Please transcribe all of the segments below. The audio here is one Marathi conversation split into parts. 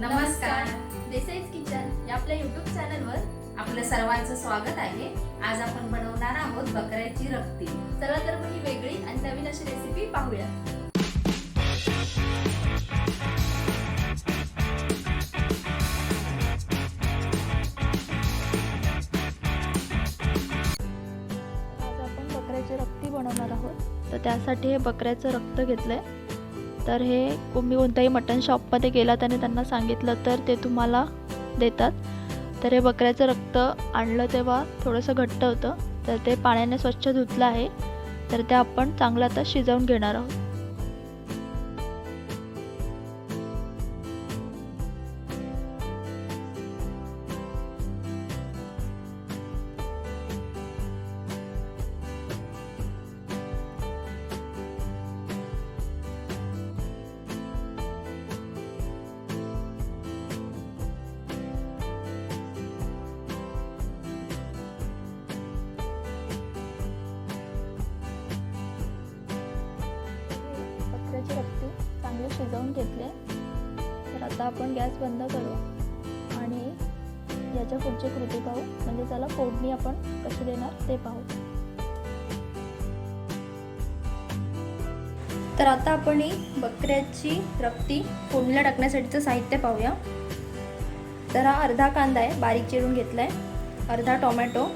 नमस्कार. देसाईज किचन या आपल्या युट्यूब चॅनलवर आपलं सर्वांचं स्वागत आहे. आज आपण बनवणार आहोत बकऱ्याची रक्ती. चला तर मग ही वेगळी आणि नवीन अशी रेसिपी पाहूया आज आपण बकऱ्याची रक्ती बनवणार आहोत. तर त्यासाठी हे बकऱ्याचं रक्त घेतलं आहे तर हे तुम्ही कोणत्याही मटन शॉपमध्ये गेलात आणि त्यांना सांगितलं तर ते तुम्हाला देतात. तर हे बकऱ्याचं रक्त आणलं तेव्हा थोडंसं घट्ट होतं. तर ते पाण्याने स्वच्छ धुतलं आहे. तर ते आपण चांगलं आता शिजवून घेणार आहोत. चांगले शिजवून घेतले. तर आता आपण गॅस बंद करू आणि याच्या पुढची कृती पाहू. म्हणजे त्याला फोडणी आपण कशी देणार ते पाहू. तर आता आपण ही बकऱ्याची रक्ती फोडणीला टाकण्यासाठीचं साहित्य पाहूया. तर हा अर्धा कांदा आहे बारीक चिरून घेतला आहे अर्धा टोमॅटो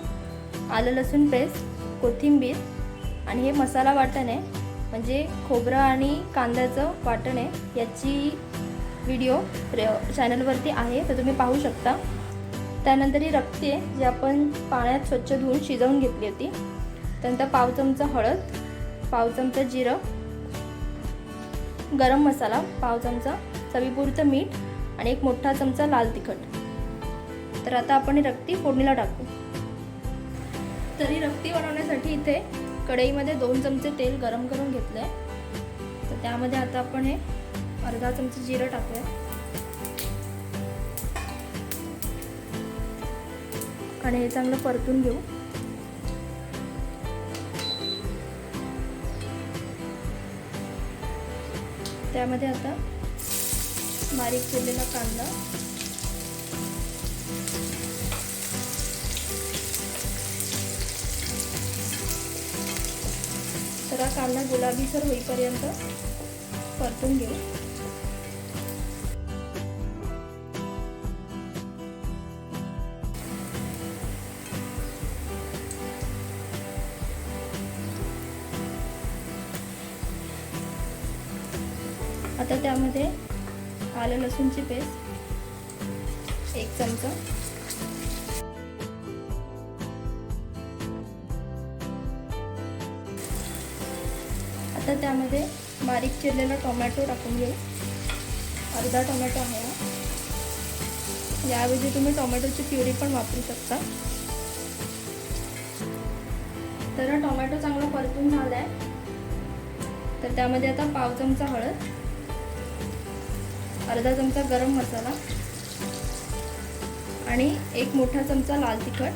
आलं लसूण पेस्ट कोथिंबीर आणि हे मसाला वाटण आहे. म्हणजे खोबरं आणि कांद्याचं वाटण आहे. याची व्हिडिओ चॅनलवरती आहे तर तुम्ही पाहू शकता. त्यानंतर ही रक्ती आहे जी आपण पाण्यात स्वच्छ धुवून शिजवून घेतली होती. त्यानंतर पाव चमचा हळद पाव चमचा जिरं गरम मसाला पाव चमचा चवीपुरतं मीठ आणि एक मोठा चमचा लाल तिखट. तर आता आपण ही रक्ती फोडणीला टाकू. तरी रक्ती बनवण्यासाठी इथे कढईमध्ये दोन चमचे तेल गरम करून घेतलं आहे तर त्यामध्ये आता आपण हे अर्धा चमचा जिरं टाकूया. आणि हे चांगलं परतून घेऊ. त्यामध्ये आता बारीक केलेला कांदा. कांदा गुलाबीसर होईपर्यंत परतून घेऊ. आता त्यामध्ये आलं लसूणची पेस्ट एक चमचा. आता त्यामध्ये बारीक चिरलेला टोमॅटो टाकून घेऊ. अर्धा टोमॅटो आहे हा. याऐवजी तुम्ही टोमॅटोची प्युरी पण वापरू शकता. तर हा टोमॅटो चांगला परतून झाला आहे तर त्यामध्ये आता पाव चमचा हळद अर्धा चमचा गरम मसाला आणि एक मोठा चमचा लाल तिखट.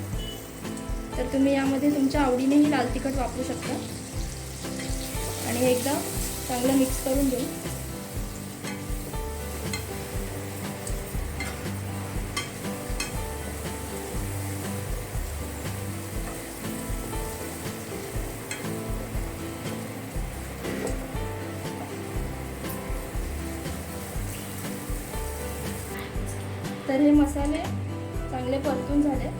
तर तुम्ही यामध्ये तुमच्या आवडीनेही लाल तिखट वापरू शकता. आणि हे एकदा चांगलं मिक्स करून घेऊ. तर हे मसाले चांगले परतून झाले.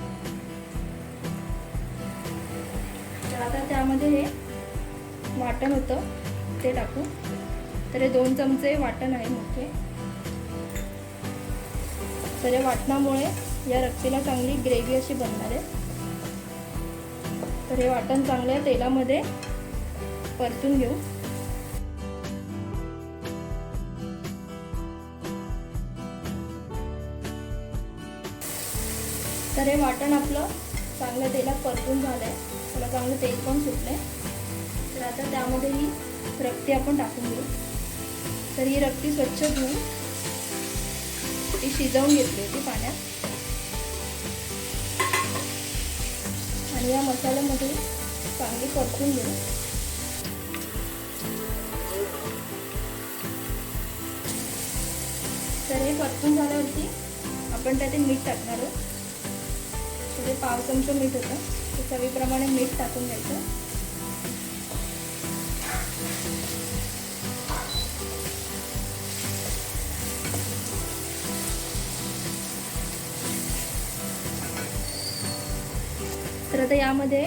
तर आता त्यामध्ये हे वाटण होतं ते टाकू. तर हे दोन चमचे वाटण आहे मोठे. तर या वाटणामुळे या रक्तीला चांगली ग्रेव्ही अशी बनणार आहे. तर हे वाटण चांगलं तेलामध्ये परतून घेऊ. तर हे वाटण आपलं चांगल्या तेलात परतून झालं आहे त्याला चांगलं तेल पण सुटलं आहे आता त्यामध्ये ही रक्ती आपण टाकून घेऊ तर ही रक्ती स्वच्छ धुवून ती शिजवून घेतली होती पाण्यात. आणि या मसाल्यामध्ये चांगली परतून घेऊ. तर हे परतून झाल्यावरती आपण त्यात मीठ टाकणार आहोत. ते पाव चमचं मीठ होतं. ते चवीप्रमाणे मीठ टाकून घ्यायचं. तर आता यामध्ये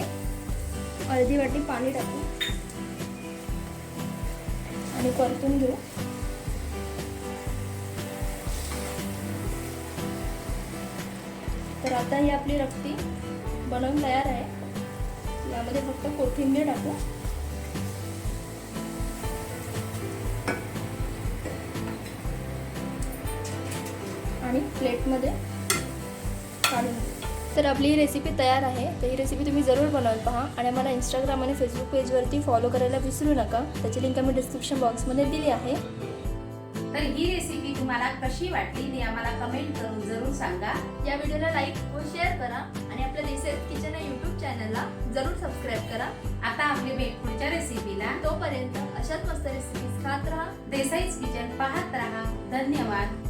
अर्धी वाटी पाणी टाकू. आणि परतून घेऊ. तर आता ही आपली रक्ती बनवून तयार आहे. यामध्ये फक्त कोथिंबीर टाकू. आणि प्लेटमध्ये काढून तर आपली ही रेसिपी तयार आहे. तर ही रेसिपी तुम्ही जरूर बनवून पहा. आणि मला इंस्टाग्राम आणि फेसबुक पेजवरती फॉलो करायला विसरू नका. त्याची लिंक आम्ही डिस्क्रिप्शन बॉक्समध्ये दिली आहे. तर ही रेसिपी तुम्हाला कशी वाटली ते आम्हाला कमेंट करून जरूर सांगा. या व्हिडिओला लाईक व शेअर करा. आणि आपल्या देसेस किचन या युट्यूब चॅनलला जरूर सबस्क्राईब करा. आता आपली भेट पुढच्या रेसिपीला तोपर्यंत अशाच मस्त रेसिपीज खात राहा. देसाईज किचन पाहत राहा. धन्यवाद.